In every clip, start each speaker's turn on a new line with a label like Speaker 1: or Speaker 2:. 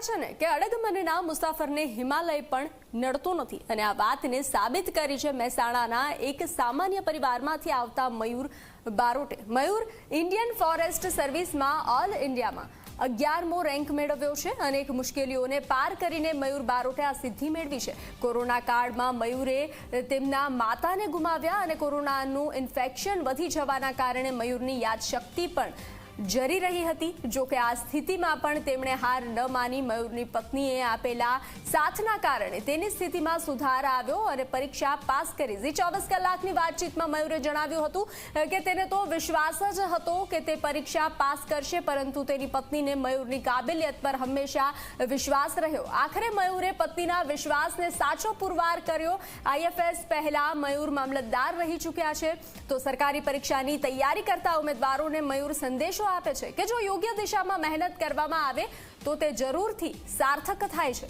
Speaker 1: કહેવાય છે ને કે અડગમનના મુસાફરને હિમાલય પણ નડતો નથી. અને આ વાતને સાબિત કરી છે મહેસાણાના એક સામાન્ય પરિવારમાંથી આવતા મયુર બારોટે. મયુર, ઇન્ડિયન ફોરેસ્ટ સર્વિસમાં ઓલ ઇન્ડિયામાં અગિયારમો રેન્ક મેળવ્યો છે અનેક મુશ્કેલીઓને પાર કરીને મયુર બારોટે આ સિદ્ધિ મેળવી છે. કોરોના કાળમાં મયુરે તેમના માતાને ગુમાવ્યા અને કોરોનાનું ઇન્ફેક્શન વધી જવાના કારણે મયુરની યાદશક્તિ પણ જરી રહી હતી. જો કે આ સ્થિતિમાં પણ તેમણે હાર ન માની મયુરની પત્નીએ આપેલા સાથના કારણે તેની સ્થિતિમાં સુધાર આવ્યો અને પરીક્ષા પાસ કરી ઝી ચોવીસ કલાકની વાતચીતમાં મયુરે જણાવ્યું હતું કે તેને તો વિશ્વાસ જ હતો કે તે પરીક્ષા પાસ કરશે, પરંતુ તેની પત્નીને મયુરની કાબિલિયત પર હંમેશા વિશ્વાસ રહ્યો. આખરે મયુરે પત્નીના વિશ્વાસને સાચો પુરવાર કર્યો. આઈએફએસ પહેલા મયુર મામલતદાર રહી ચૂક્યા છે. તો સરકારી પરીક્ષાની તૈયારી કરતા ઉમેદવારોને મયુર સંદેશો આપે છે કે જો યોગ્ય દિશામાં મહેનત કરવામાં આવે તો તે જરૂરથી સાર્થક થાય છે.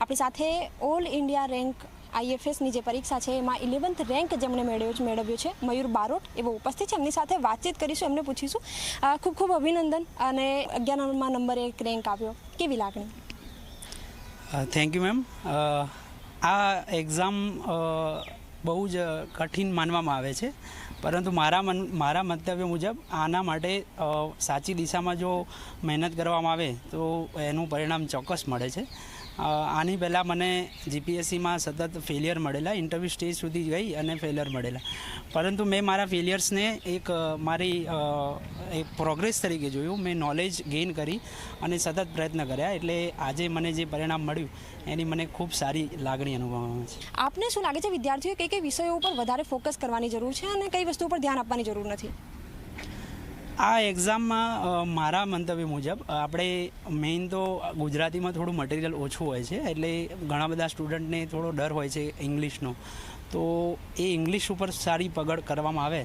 Speaker 2: આપણી સાથે ઓલ ઇન્ડિયા રેન્ક આઈએફએસની જે પરીક્ષા છે એમાં ઇલેવન્થ રેન્ક જેમણે મેળવ્યો છે મેળવ્યો છે. મયુર બારોટ એવો ઉપસ્થિત છે. એમની સાથે વાતચીત કરીશું એમને પૂછીશું. ખૂબ ખૂબ અભિનંદન અને અગિયારમાં નંબર એક રેન્ક આવ્યો. કેવી લાગણી?
Speaker 3: થેન્ક યુ મેમ આ એક્ઝામ બહુ જ કઠિન માનવામાં આવે છે. પરંતુ મારા મન, મારા મંતવ્ય મુજબ આના માટે સાચી દિશામાં જો મહેનત કરવામાં આવે તો એનું પરિણામ ચોક્કસ મળે છે. આની પહેલાં મને જીપીએસસીમાં સતત ફેલિયર મળેલા ઇન્ટરવ્યૂ સ્ટેજ સુધી ગઈ અને ફેલિયર મળેલા. પરંતુ મેં મારા ફેલિયર્સને એક મારી એક પ્રોગ્રેસ તરીકે જોયું. મેં નોલેજ ગેઇન કરી અને સતત પ્રયત્ન કર્યા. એટલે આજે મને જે પરિણામ મળ્યું, એની મને ખૂબ સારી લાગણી અનુભવવામાં છે.
Speaker 2: આપને શું લાગે છે, વિદ્યાર્થીઓએ કઈ કઈ વિષયો ઉપર વધારે ફોકસ કરવાની જરૂર છે અને કઈ વસ્તુ ઉપર ધ્યાન આપવાની જરૂર નથી?
Speaker 3: આ એક્ઝામમાં મારા મંતવ્ય મુજબ આપણે મેઇન તો ગુજરાતીમાં થોડું મટીરિયલ ઓછું હોય છે, એટલે ઘણા બધા સ્ટુડન્ટને થોડો ડર હોય છે ઇંગ્લિશનો તો એ ઇંગ્લિશ ઉપર સારી પગડ કરવામાં આવે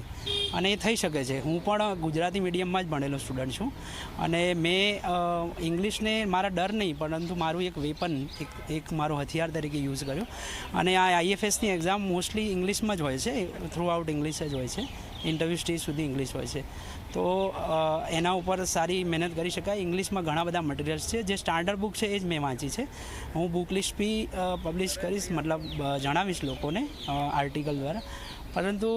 Speaker 3: અને એ થઈ શકે છે. હું પણ ગુજરાતી મીડિયમમાં જ ભણેલો સ્ટુડન્ટ છું અને મેં ઇંગ્લિશને મારા ડર નહીં, પરંતુ મારું એક વેપન એક એક મારો હથિયાર તરીકે યુઝ કર્યો. અને આ આઈએફએસની એક્ઝામ મોસ્ટલી ઇંગ્લિશમાં જ હોય છે થ્રુ આઉટ ઇંગ્લિશ જ હોય છે. ઇન્ટરવ્યૂ સ્ટેજ સુધી ઇંગ્લિશ હોય છે. તો એના ઉપર સારી મહેનત કરી શકાય. ઇંગ્લિશમાં ઘણા બધા મટીરિયલ્સ છે. જે સ્ટાન્ડર્ડ બુક છે એ જ મેં વાંચી છે. હું બુક લિસ્ટ બી પબ્લિશ કરીશ, મતલબ જણાવીશ લોકોને. આર્ટિકલ દ્વારા. પરંતુ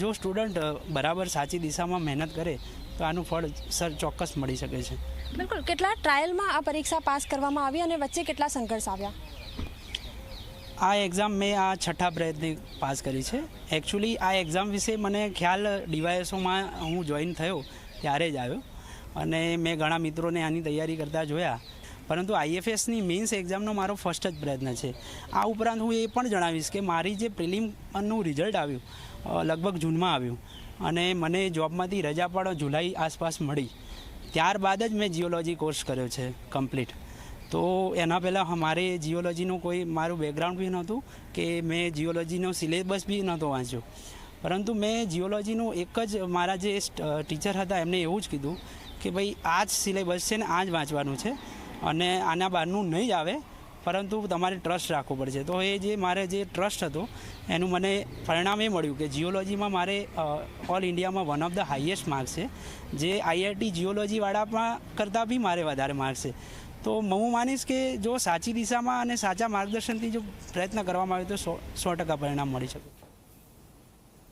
Speaker 3: જો સ્ટુડન્ટ બરાબર સાચી દિશામાં મહેનત કરે તો આનું ફળ સર ચોક્કસ મળી શકે છે.
Speaker 2: બિલકુલ. કેટલા ટ્રાયલમાં આ પરીક્ષા પાસ કરવામાં આવી અને વચ્ચે કેટલા સંઘર્ષ આવ્યા?
Speaker 3: આ એક્ઝામ મેં આ છઠ્ઠા પ્રયત્ને પાસ કરી છે. એકચ્યુઅલી આ એક્ઝામ વિશે મને ખ્યાલ ડીવાયએસઓમાં હું જોઈન થયો ત્યારે જ આવ્યો. અને મેં ઘણા મિત્રોને આની તૈયારી કરતા જોયા. પરંતુ આઈએફએસની મેન્સ એક્ઝામનો મારો ફર્સ્ટ જ પ્રયત્ન છે. આ ઉપરાંત હું એ પણ જણાવીશ કે મારી જે પ્રિલિમનું રિઝલ્ટ આવ્યું લગભગ જૂનમાં આવ્યું અને મને જોબમાંથી રજા પણ જુલાઈ આસપાસ મળી. ત્યારબાદ જ મેં જીઓલોજી કોર્સ કર્યો છે કમ્પ્લીટ તો એના પહેલાં મારે જીઓલોજીનું કોઈ મારું બેકગ્રાઉન્ડ બી નહોતું કે મેં જીઓલોજીનો સિલેબસ બી નહોતો વાંચ્યો. પરંતુ મેં જીઓલોજીનું એક જ મારા જે ટીચર હતા એમને એવું જ કીધું કે ભાઈ આ જ સિલેબસ છે ને આ જ વાંચવાનું છે. અને આના બહારનું નહીં જ આવે, પરંતુ તમારે ટ્રસ્ટ રાખવો પડશે. તો એ જે મારે જે ટ્રસ્ટ હતો, એનું મને પરિણામ એ મળ્યું કે જીઓલોજીમાં મારે ઓલ ઇન્ડિયામાં one of the highest marks છે. જે આઈઆઈટી જીઓલોજીવાળામાં કરતાં બી મારે વધારે માર્ક્સ છે. તો હું માનીશ કે જો સાચી દિશામાં અને સાચા માર્ગદર્શનથી જો પ્રયત્ન કરવામાં આવે તો સો સો ટકા પરિણામ મળી શકે.